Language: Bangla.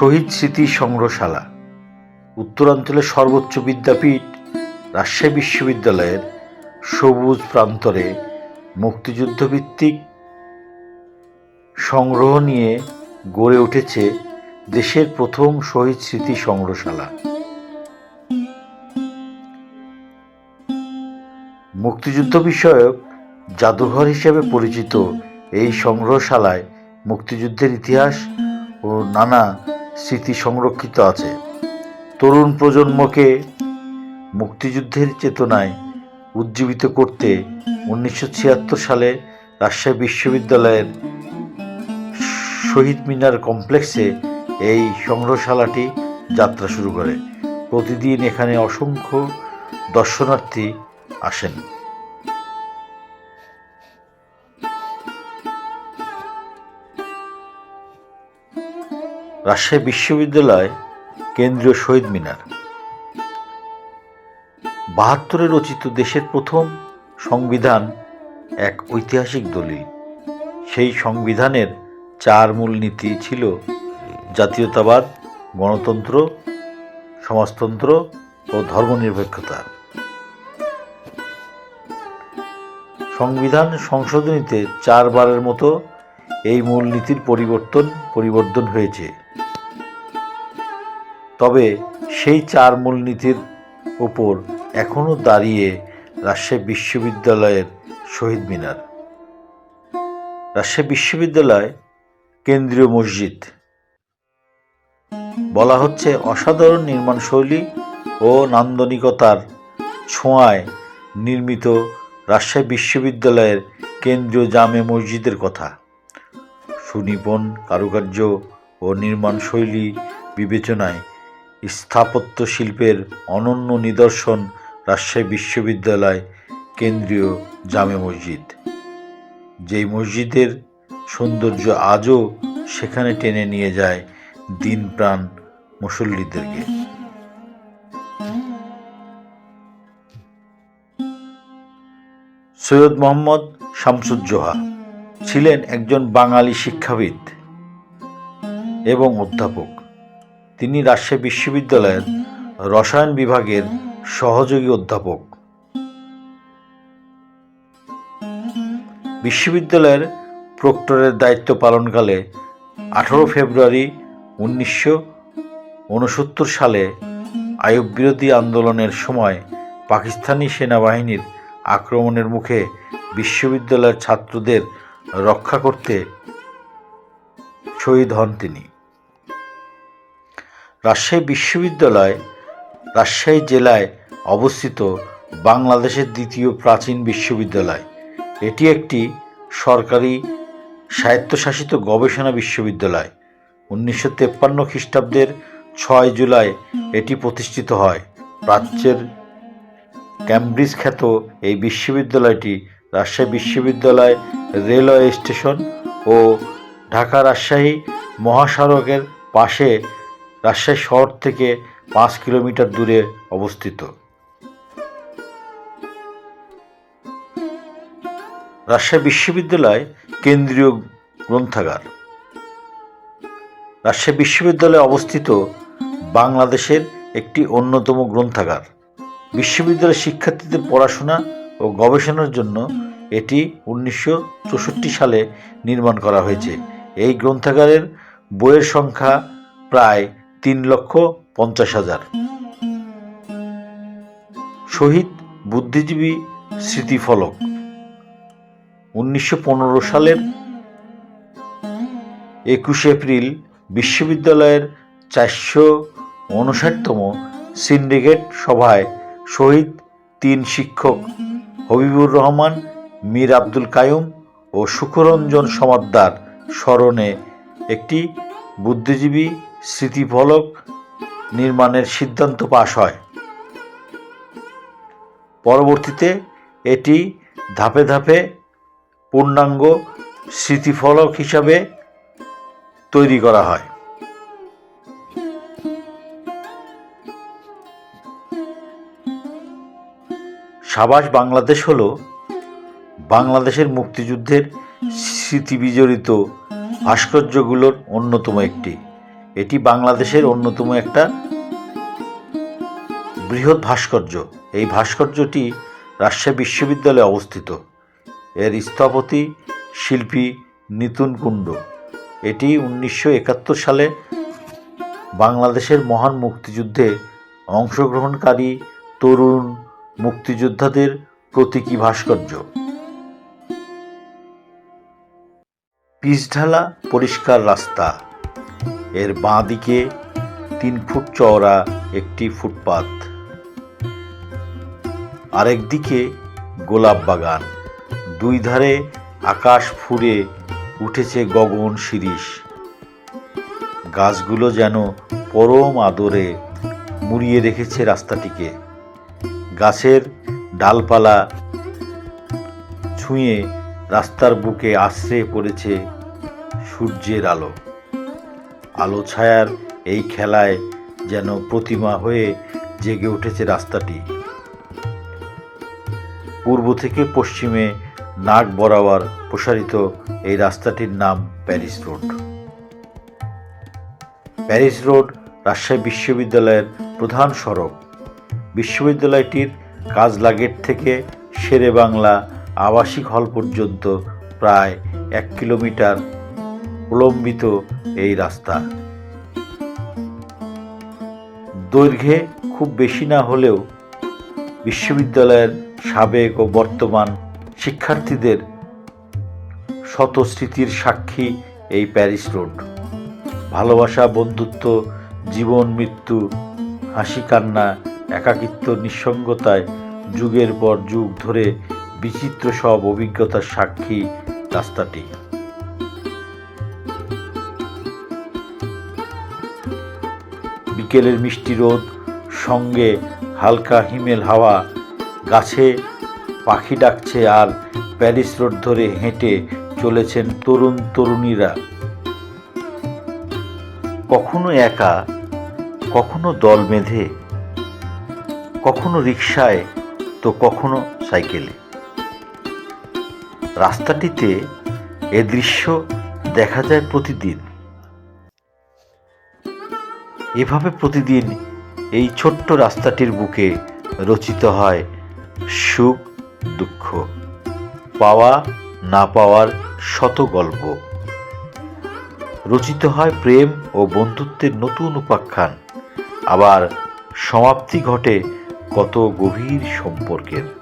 শহীদ স্মৃতি সংগ্রহশালা, উত্তরাঞ্চলের সর্বোচ্চ বিদ্যাপীঠ, রাজশাহী বিশ্ববিদ্যালয়ের সবুজ প্রান্তরে মুক্তিযুদ্ধভিত্তিক সংগ্রহ নিয়ে গড়ে উঠেছে দেশের প্রথম শহীদ স্মৃতি সংগ্রহশালা। মুক্তিযুদ্ধ বিষয়ক জাদুঘর হিসেবে পরিচিত এই সংগ্রহশালায় মুক্তিযুদ্ধের ইতিহাস ও নানা স্মৃতি সংরক্ষিত আছে। তরুণ প্রজন্মকে মুক্তিযুদ্ধের চেতনায় উজ্জীবিত করতে উনিশশো ছিয়াত্তর সালে রাজশাহী বিশ্ববিদ্যালয়ের শহীদ মিনার কমপ্লেক্সে এই সংগ্রহশালাটি যাত্রা শুরু করে। প্রতিদিন এখানে অসংখ্য দর্শনার্থী আসেন। রাজশাহী বিশ্ববিদ্যালয় কেন্দ্রীয় শহীদ মিনার। বাহাত্তরে রচিত দেশের প্রথম সংবিধান এক ঐতিহাসিক দলিল। সেই সংবিধানের চার মূলনীতি ছিল জাতীয়তাবাদ, গণতন্ত্র, সমাজতন্ত্র ও ধর্মনিরপেক্ষতা। সংবিধান সংশোধনীতে চারবারের মতো এই মূলনীতির পরিবর্তন পরিবর্তন হয়েছে। তবে সেই চার মূলনীতির ওপর এখনও দাঁড়িয়ে রাজশাহী বিশ্ববিদ্যালয়ের শহীদ মিনার। রাজশাহী বিশ্ববিদ্যালয় কেন্দ্রীয় মসজিদ। বলা হচ্ছে অসাধারণ নির্মাণশৈলী ও নান্দনিকতার ছোঁয়ায় নির্মিত রাজশাহী বিশ্ববিদ্যালয়ের কেন্দ্রীয় জামে মসজিদের কথা। সুনিপুণ, কারুকার্য ও নির্মাণশৈলী বিবেচনায় স্থাপত্য শিল্পের অনন্য নিদর্শন রাজশাহী বিশ্ববিদ্যালয় কেন্দ্রীয় জামে মসজিদ। যেই মসজিদের সৌন্দর্য আজও সেখানে টেনে নিয়ে যায় দিন প্রাণ মুসল্লিদেরকে। সৈয়দ মোহাম্মদ শামসুজ্জোহা ছিলেন একজন বাঙালি শিক্ষাবিদ এবং অধ্যাপক। তিনি রাজশাহী বিশ্ববিদ্যালয়ের রসায়ন বিভাগের সহযোগী অধ্যাপক। বিশ্ববিদ্যালয়ের প্রক্টরের দায়িত্ব পালনকালে আঠারো ফেব্রুয়ারি উনিশশো উনসত্তর সালে আইয়ুব বিরোধী আন্দোলনের সময় পাকিস্তানি সেনাবাহিনীর আক্রমণের মুখে বিশ্ববিদ্যালয়ের ছাত্রদের রক্ষা করতে শহীদ হন তিনি। রাজশাহী বিশ্ববিদ্যালয়, রাজশাহী জেলায় অবস্থিত বাংলাদেশের দ্বিতীয় প্রাচীন বিশ্ববিদ্যালয়। এটি একটি সরকারি স্বায়ত্তশাসিত গবেষণা বিশ্ববিদ্যালয়। উনিশশো তেপ্পান্ন খ্রিস্টাব্দের ছয় জুলাই এটি প্রতিষ্ঠিত হয়। প্রাচ্যের ক্যামব্রিজ খ্যাত এই বিশ্ববিদ্যালয়টি রাজশাহী বিশ্ববিদ্যালয় রেলওয়ে স্টেশন ও ঢাকা রাজশাহী মহাসড়কের পাশে রাজশাহী শহর থেকে পাঁচ কিলোমিটার দূরে অবস্থিত। রাজশাহী বিশ্ববিদ্যালয় কেন্দ্রীয় গ্রন্থাগার। রাজশাহী বিশ্ববিদ্যালয়ে অবস্থিত বাংলাদেশের একটি অন্যতম গ্রন্থাগার। বিশ্ববিদ্যালয়ের শিক্ষার্থীদের পড়াশোনা ও গবেষণার জন্য এটি উনিশশো চৌষট্টি সালে নির্মাণ করা হয়েছে। এই গ্রন্থাগারের বইয়ের সংখ্যা প্রায় তিন লক্ষ পঞ্চাশ হাজার। শহীদ বুদ্ধিজীবী স্মৃতিফলক উনিশশো পনেরো সালের একুশে এপ্রিল বিশ্ববিদ্যালয়ের চারশো উনষাটতম সিন্ডিকেট সভায় শহীদ তিন শিক্ষক হবিবুর রহমান, মীর আব্দুল কায়ুম ও সুখরঞ্জন সমাদ্দার স্মরণে একটি বুদ্ধিজীবী স্মৃতিফলক নির্মাণের সিদ্ধান্ত পাশ হয়। পরবর্তীতে এটি ধাপে ধাপে পূর্ণাঙ্গ স্মৃতিফলক হিসাবে তৈরি করা হয়। সাবাস বাংলাদেশ হল বাংলাদেশের মুক্তিযুদ্ধের স্মৃতিবিজড়িত ভাস্কর্যগুলোর অন্যতম একটি। এটি বাংলাদেশের অন্যতম একটা বৃহৎ ভাস্কর্য। এই ভাস্কর্যটি রাজশাহী বিশ্ববিদ্যালয়ে অবস্থিত। এর স্থপতি শিল্পী নিতুন কুণ্ড। এটি উনিশশো একাত্তর সালে বাংলাদেশের মহান মুক্তিযুদ্ধে অংশগ্রহণকারী তরুণ মুক্তিযোদ্ধাদের প্রতীকী ভাস্কর্য। পিচঢালা পরিষ্কার রাস্তা। এর বাঁ দিকে তিন ফুট চওড়া একটি ফুটপাত। আরেক দিকে গোলাপ বাগান। দুই ধারে আকাশ ফুরে উঠেছে গগন শিরিষ। গাছগুলো যেন পরম আদরে মুড়িয়ে রেখেছে রাস্তাটিকে। গাছের ডালপালা ছুঁয়ে রাস্তার বুকে আশ্রে পড়েছে সূর্যের আলো। আলো ছায়ার এই খেলায় যেন প্রতিমা হয়ে জেগে উঠেছে রাস্তাটি। পূর্ব থেকে পশ্চিমে নাক বরাবর প্রসারিত এই রাস্তাটির নাম Paris road. Paris road Rajshahi বিশ্ববিদ্যালয়ের প্রধান সড়ক। বিশ্ববিদ্যালয়টির কাজলা গেট থেকে শেরে বাংলা আবাসিক হল পর্যন্ত প্রায় এক কিলোমিটার প্রলম্বিত এই রাস্তা। দৈর্ঘ্যে খুব বেশি না হলেও বিশ্ববিদ্যালয়ের সাবেক ও বর্তমান শিক্ষার্থীদের শত স্মৃতির সাক্ষী এই প্যারিস রোড। ভালোবাসা, বন্ধুত্ব, জীবন, মৃত্যু, হাসি, কান্না, একাকিত্ব, নিঃসঙ্গতায় যুগের পর যুগ ধরে বিচিত্র সব অভিজ্ঞতার সাক্ষী রাস্তাটি। বিকেলের মিষ্টি রোদ, সঙ্গে হালকা হিমেল হাওয়া, গাছে পাখি ডাকছে আর প্যারিস রোড ধরে হেঁটে চলেছেন তরুণ তরুণীরা। কখনো একা, কখনো দল বেঁধে, কখনো রিক্সায় তো কখনো সাইকেলে। রাস্তাটিতে এ দৃশ্য দেখা যায় প্রতিদিন। এভাবে প্রতিদিন এই ছোট্ট রাস্তাটির বুকে রচিত হয় সুখ, দুঃখ। পাওয়া, না পাওয়ার শত গল্প। রচিত হয় প্রেম ও বন্ধুত্বের নতুন উপাখ্যান। আবার সমাপ্তি ঘটে কত গভীর সম্পর্কের।